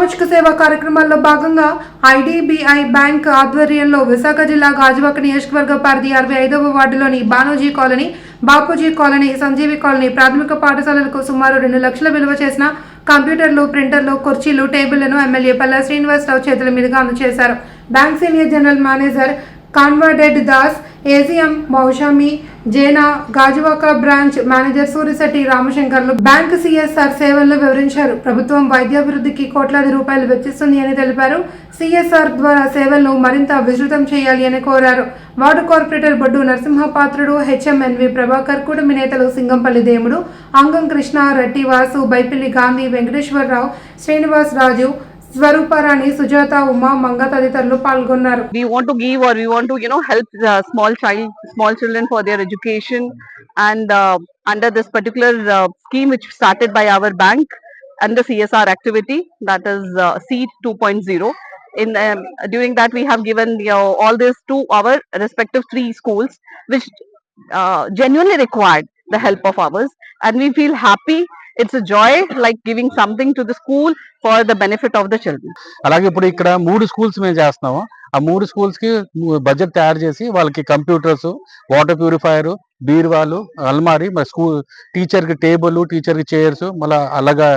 సామాజిక సేవా కార్యక్రమాల్లో భాగంగా ఐడిబిఐ బ్యాంక్ ఆధ్వర్యంలో విశాఖ జిల్లా గాజువాక నియోజకవర్గ పరిధి అరవై ఐదవ వార్డులోని Banoji colony Bapuji colony Sanjeevi colony ప్రాథమిక పాఠశాలలకు సుమారు రెండు లక్షల విలువ చేసిన కంప్యూటర్లు ప్రింటర్లు కుర్చీలు టేబుళ్ళను ఎమ్మెల్యే పల్లా శ్రీనివాసరావు చేతుల మీదుగా అందజేశారు. Bank senior general manager కాన్వర్డెడ్ Das AGM Moushami Jena Gajuwaka branch manager Surisetti రామశంకర్లు. Bank CSR సేవల్లో వివరించారు. ప్రభుత్వం వైద్యాభివృద్ధికి కోట్లాది రూపాయలు వెచ్చిస్తుంది అని తెలిపారు. సిఎస్ఆర్ ద్వారా సేవలను మరింత విస్తృతం చేయాలి అని కోరారు. Ward corporator Boddu Narasimhapatrudu HMNV Prabhakar కూటమి నేతలు సింగంపల్లి దేముడు అంగం కృష్ణ రెడ్డి వాసు బైపిల్లి గాంధీ వెంకటేశ్వరరావు శ్రీనివాస్ రాజు స్వరూపారాణి సుజాత ఉమా మంగ తదితరులు పాల్గొన్నారు we want to give or we want to you know help the small child small children for their education and uh, under this particular uh, scheme which started by our bank under csr activity that is uh, seed 2.0 in um, during that we have given you know, all this to our respective three schools which uh, genuinely required the help of ours and we feel happy it's joy like giving something to the school for the benefit of the children అలాగే ఇప్పుడు ఇక్కడ మూడు schools మేము చేస్తున్నాము. ఆ మూడు స్కూల్స్కి budget తయారు చేసి వాళ్ళకి కంప్యూటర్స్ వాటర్ ప్యూరిఫైయర్ బీరువాలు అల్మారి మరి స్కూల్ టీచర్కి టేబుల్ టీచర్కి చైర్స్ మళ్ళీ అలాగా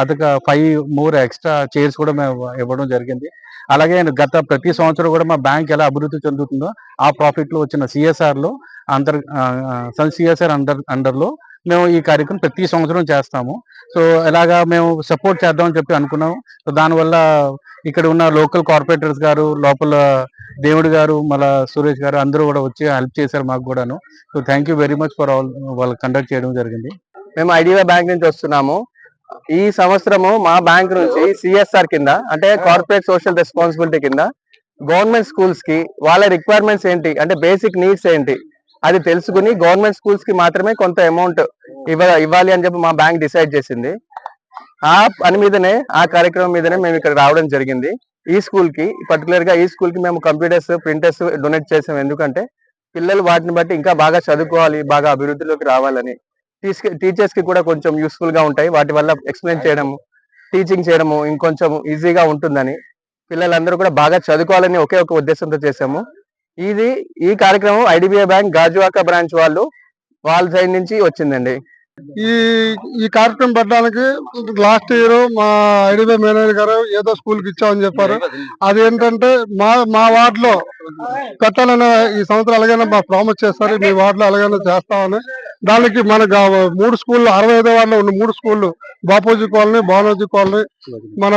అదొక ఫైవ్ మోర్ ఎక్స్ట్రా చైర్స్ కూడా మేము ఇవ్వడం జరిగింది. అలాగే గత ప్రతి సంవత్సరం కూడా మా బ్యాంక్ ఎలా అభివృద్ధి చెందుతుందో ఆ ప్రాఫిట్లో వచ్చిన సిఎస్ఆర్లో అంతర్ సిఎస్ఆర్ అండర్ అండర్లో మేము ఈ కార్యక్రమం ప్రతి సంవత్సరం చేస్తాము. సో ఇలాగా మేము సపోర్ట్ చేద్దామని చెప్పి అనుకున్నాం సో దానివల్ల ఇక్కడ ఉన్న లోకల్ కార్పొరేటర్స్ గారు లోపల దేవుడు గారు మళ్ళా సురేష్ గారు అందరూ కూడా వచ్చి హెల్ప్ చేశారు మాకు కూడాను. So thank you very much for all వాళ్ళు కండక్ట్ చేయడం జరిగింది. మేము ఐడియా బ్యాంక్ నుంచి వస్తున్నాము. ఈ సంవత్సరము మా బ్యాంక్ నుంచి సిఎస్ఆర్ కింద అంటే కార్పొరేట్ సోషల్ రెస్పాన్సిబిలిటీ కింద గవర్నమెంట్ స్కూల్స్కి వాళ్ళ రిక్వైర్మెంట్స్ ఏంటి అంటే బేసిక్ నీడ్స్ ఏంటి అది తెలుసుకుని గవర్నమెంట్ స్కూల్స్కి మాత్రమే కొంత అమౌంట్ ఇవ్వ ఇవ్వాలి అని చెప్పి మా బ్యాంక్ డిసైడ్ చేసింది. ఆ పని మీదనే ఆ కార్యక్రమం మీదనే మేము ఇక్కడ రావడం జరిగింది. ఈ స్కూల్కి పర్టికులర్గా ఈ స్కూల్కి మేము కంప్యూటర్స్ ప్రింటర్స్ డొనేట్ చేసాం. ఎందుకంటే పిల్లలు వాటిని బట్టి ఇంకా బాగా చదువుకోవాలి బాగా అభివృద్ధిలోకి రావాలని టీచర్స్కి కూడా కొంచెం యూస్ఫుల్గా ఉంటాయి. వాటి వల్ల ఎక్స్ప్లెయిన్ చేయడము టీచింగ్ చేయడము ఇంకొంచెం ఈజీగా ఉంటుందని పిల్లలందరూ కూడా బాగా చదువుకోవాలని ఒకే ఒక ఉద్దేశంతో చేసాము. ఇది ఈ కార్యక్రమం ఐడిబిఐ బ్యాంక్ గాజువాక బ్రాంచ్ వాళ్ళు వాళ్ళ సైడ్ నుంచి వచ్చిందండి. ఈ ఈ కార్యక్రమం పెట్టడానికి లాస్ట్ ఇయర్ మా ఐడిబిఐ మేనేజర్ గారు ఏదో స్కూల్కి ఇచ్చామని చెప్పారు. అదేంటంటే మా మా వార్డులో పెట్టాలని ఈ సంవత్సరం ఎలాగైనా మా ప్రామిస్ చేస్తారు మీ వార్డులో ఎలాగైనా చేస్తామని. దానికి మన మూడు స్కూళ్ళు అరవై ఐదో వార్డులో ఉన్న మూడు స్కూళ్ళు బాపూజీ కాలనీ బానోజీ కాలనీ మన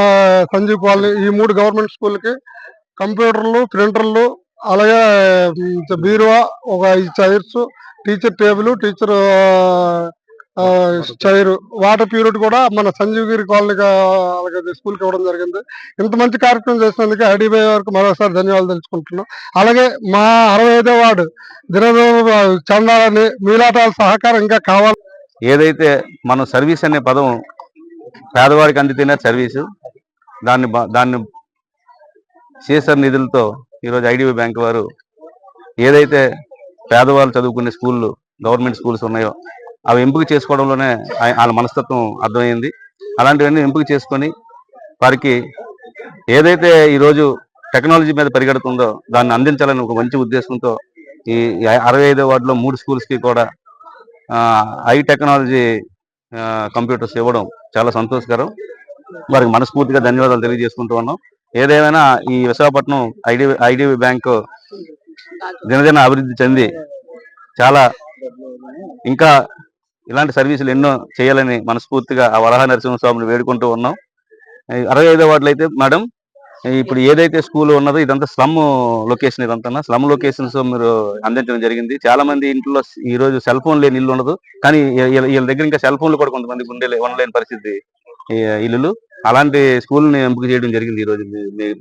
సంజీవ్ కాలనీ ఈ మూడు గవర్నమెంట్ స్కూల్కి కంప్యూటర్లు ప్రింటర్లు అలాగే బీరువా ఒక ఐదు chairs teacher table teacher chair water purity కూడా మన సంజీవగిరి కాలనీకి అలాగే స్కూల్కి ఇవ్వడం జరిగింది. ఇంత మంచి కార్యక్రమం చేసినందుకు ఐడిబై వరకు మరోసారి ధన్యవాదాలు తెలుసుకుంటున్నాం అలాగే మా అరవై ఐదో వార్డు దినదిన చందాలని మీలాటాల సహకారం ఇంకా కావాలి ఏదైతే మనం సర్వీస్ అనే పదం పేదవాడికి అందితేనే సర్వీసు దాన్ని దాన్ని సిఎస్ఆర్ నిధులతో ఈరోజు ఐడిబి బ్యాంక్ వారు ఏదైతే పేదవాళ్ళు చదువుకునే స్కూళ్ళు గవర్నమెంట్ స్కూల్స్ ఉన్నాయో అవి ఎంపిక చేసుకోవడంలోనే వాళ్ళ మనస్తత్వం అర్థమైంది. అలాంటివన్నీ ఎంపిక చేసుకొని వారికి ఏదైతే ఈరోజు టెక్నాలజీ మీద పరిగెడుతుందో దాన్ని అందించాలని ఒక మంచి ఉద్దేశంతో ఈ అరవై ఐదో వార్డులో మూడు స్కూల్స్కి కూడా హై టెక్నాలజీ కంప్యూటర్స్ ఇవ్వడం చాలా సంతోషకరం. వారికి మనస్ఫూర్తిగా ధన్యవాదాలు తెలియజేసుకుంటూ ఉన్నాం. ఏదేమైనా ఈ విశాఖపట్నం ఐడి ఐడిబి బ్యాంకు దినదిన అభివృద్ధి చెంది చాలా ఇంకా ఇలాంటి సర్వీసులు ఎన్నో చేయాలని మనస్ఫూర్తిగా ఆ వరహ నరసింహస్వామిని వేడుకుంటూ ఉన్నాం. అరవై ఐదో వార్డులో అయితే మేడం ఇప్పుడు ఏదైతే స్కూల్ ఉన్నదో ఇదంతా స్లమ్ లొకేషన్ ఇదంతా స్లమ్ లొకేషన్స్ మీరు అందించడం జరిగింది. చాలా మంది ఇంట్లో ఈ రోజు సెల్ ఫోన్ లేని ఇల్లు ఉండదు. కానీ వీళ్ళ- దగ్గర ఇంకా సెల్ ఫోన్లు కూడా కొంతమంది ఉండే ఉండలేని పరిస్థితి ఇల్లులు. అలాంటి స్కూల్ని ఎంపిక చేయడం జరిగింది ఈ రోజు.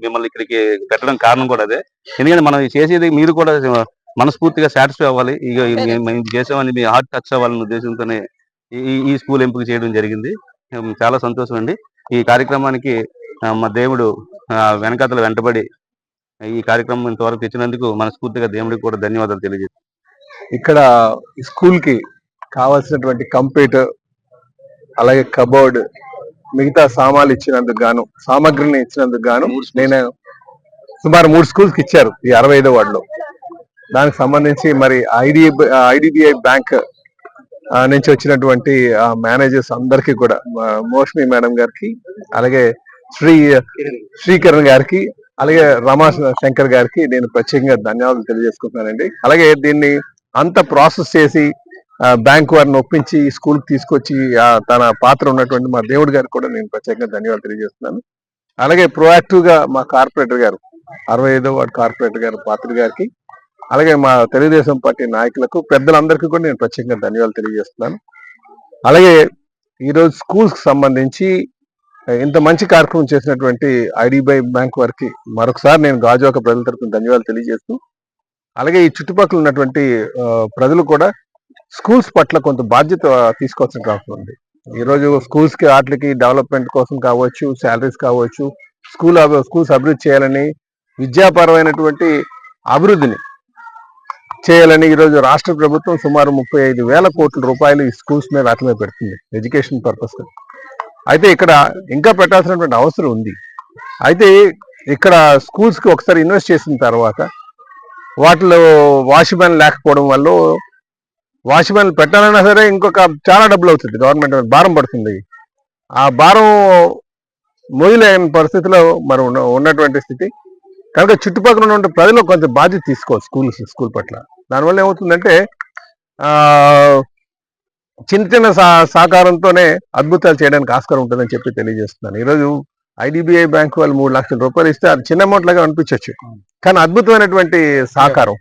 మిమ్మల్ని ఇక్కడికి పెట్టడం కారణం కూడా అదే. ఎందుకంటే మనం చేసేది మీరు కూడా మనస్ఫూర్తిగా సాటిస్ఫై అవ్వాలి. ఇక మేము- చేసామని మీ హార్ట్ టచ్ అవ్వాలనే ఉద్దేశంతోనే ఈ- ఈ- ఈ స్కూల్ ఎంపిక చేయడం జరిగింది. చాలా సంతోషం అండి. ఈ కార్యక్రమానికి మా దేవుడు ఆ, వెనకాతల వెంటబడి ఈ కార్యక్రమం ఇంతవరకు తెచ్చినందుకు మనస్ఫూర్తిగా దేవుడికి కూడా ధన్యవాదాలు తెలియజేస్తాను ఇక్కడ స్కూల్కి కావాల్సినటువంటి కంప్యూటర్ అలాగే కబోర్డ్ మిగతా సామాన్లు ఇచ్చినందుకు గాను సామాగ్రిని ఇచ్చినందుకు గాను నేను సుమారు మూడు స్కూల్స్కి ఇచ్చారు ఈ అరవై ఐదో వార్డులో. దానికి సంబంధించి మరి ఐడి ఐడిబిఐ బ్యాంక్ నుంచి వచ్చినటువంటి మేనేజర్స్ అందరికీ కూడా మోష్మి మేడం గారికి అలాగే శ్రీ శ్రీకరణ్ గారికి అలాగే రమా శంకర్ గారికి నేను ప్రత్యేకంగా ధన్యవాదాలు తెలియజేసుకుంటున్నానండి. అలాగే దీన్ని అంత ప్రాసెస్ చేసి బ్యాంక్ వారిని ఒప్పించి స్కూల్ తీసుకొచ్చి తన పాత్ర ఉన్నటువంటి మా దేవుడి గారికి కూడా నేను ప్రత్యేకంగా ధన్యవాదాలు తెలియజేస్తున్నాను. అలాగే proactive గా మా కార్పొరేటర్ గారు అరవై ఐదో వార్డు కార్పొరేటర్ గారు పాత్ర గారికి అలాగే మా తెలుగుదేశం పార్టీ నాయకులకు పెద్దలందరికీ కూడా నేను ప్రత్యేకంగా ధన్యవాదాలు తెలియజేస్తున్నాను. అలాగే ఈరోజు స్కూల్స్ సంబంధించి ఇంత మంచి కార్యక్రమం చేసినటువంటి ఐడిబై బ్యాంక్ వారికి మరొకసారి నేను గాజువాక ప్రజల తరపున ధన్యవాదాలు తెలియజేస్తూ అలాగే ఈ చుట్టుపక్కల ఉన్నటువంటి ప్రజలు కూడా స్కూల్స్ పట్ల కొంత బాధ్యత తీసుకోవాల్సిన అవసరం ఉంది. ఈరోజు స్కూల్స్కి వాటికి డెవలప్మెంట్ కోసం కావచ్చు శాలరీస్ కావచ్చు స్కూల్ స్కూల్స్ అభివృద్ధి చేయాలని విద్యాపరమైనటువంటి అభివృద్ధిని చేయాలని ఈ రోజు రాష్ట్ర ప్రభుత్వం సుమారు ముప్పై ఐదు వేల కోట్ల రూపాయలు ఈ స్కూల్స్ మీద వాటి మీద పెడుతుంది ఎడ్యుకేషన్ పర్పస్ అయితే ఇక్కడ ఇంకా పెట్టాల్సినటువంటి అవసరం ఉంది. అయితే ఇక్కడ స్కూల్స్కి ఒకసారి ఇన్వెస్ట్ చేసిన తర్వాత వాటిలో వాచ్మెన్ లేకపోవడం వల్ల వాచ్మెన్ పెట్టాలన్నా సరే ఇంకొక చాలా డబ్బులు అవుతుంది. గవర్నమెంట్ భారం పడుతుంది. ఆ భారం మోయలేని పరిస్థితిలో మరి ఉన్న- ఉన్నటువంటి స్థితి. కనుక చుట్టుపక్కల ఉన్న ప్రజలు కొంచెం బాధ్యత తీసుకోవాలి స్కూల్స్ స్కూల్ పట్ల. దానివల్ల ఏమవుతుందంటే చిన్న చిన్న సా సహకారంతోనే అద్భుతాలు చేయడానికి ఆస్కారం ఉంటుందని చెప్పి తెలియజేస్తున్నాను. ఈరోజు ఐడిబిఐ బ్యాంక్ వాళ్ళు మూడు లక్షల రూపాయలు ఇస్తే అది చిన్న అమౌంట్ లాగా అనిపించవచ్చు కానీ అద్భుతమైనటువంటి సహకారం.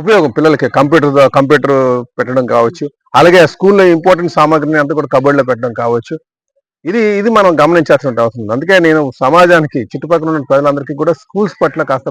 ఉపయోగం పిల్లలకి కంప్యూటర్ కంప్యూటర్ పెట్టడం కావచ్చు. అలాగే స్కూల్లో ఇంపార్టెంట్ సామాగ్రిని అంతా కూడా కబోర్డ్లో పెట్టడం కావచ్చు. ఇది ఇది మనం గమనించాల్సిన అవసరం ఉంది. అందుకే నేను సమాజానికి చుట్టుపక్కల ఉన్న ప్రజలందరికీ కూడా స్కూల్స్ పట్ల కాస్త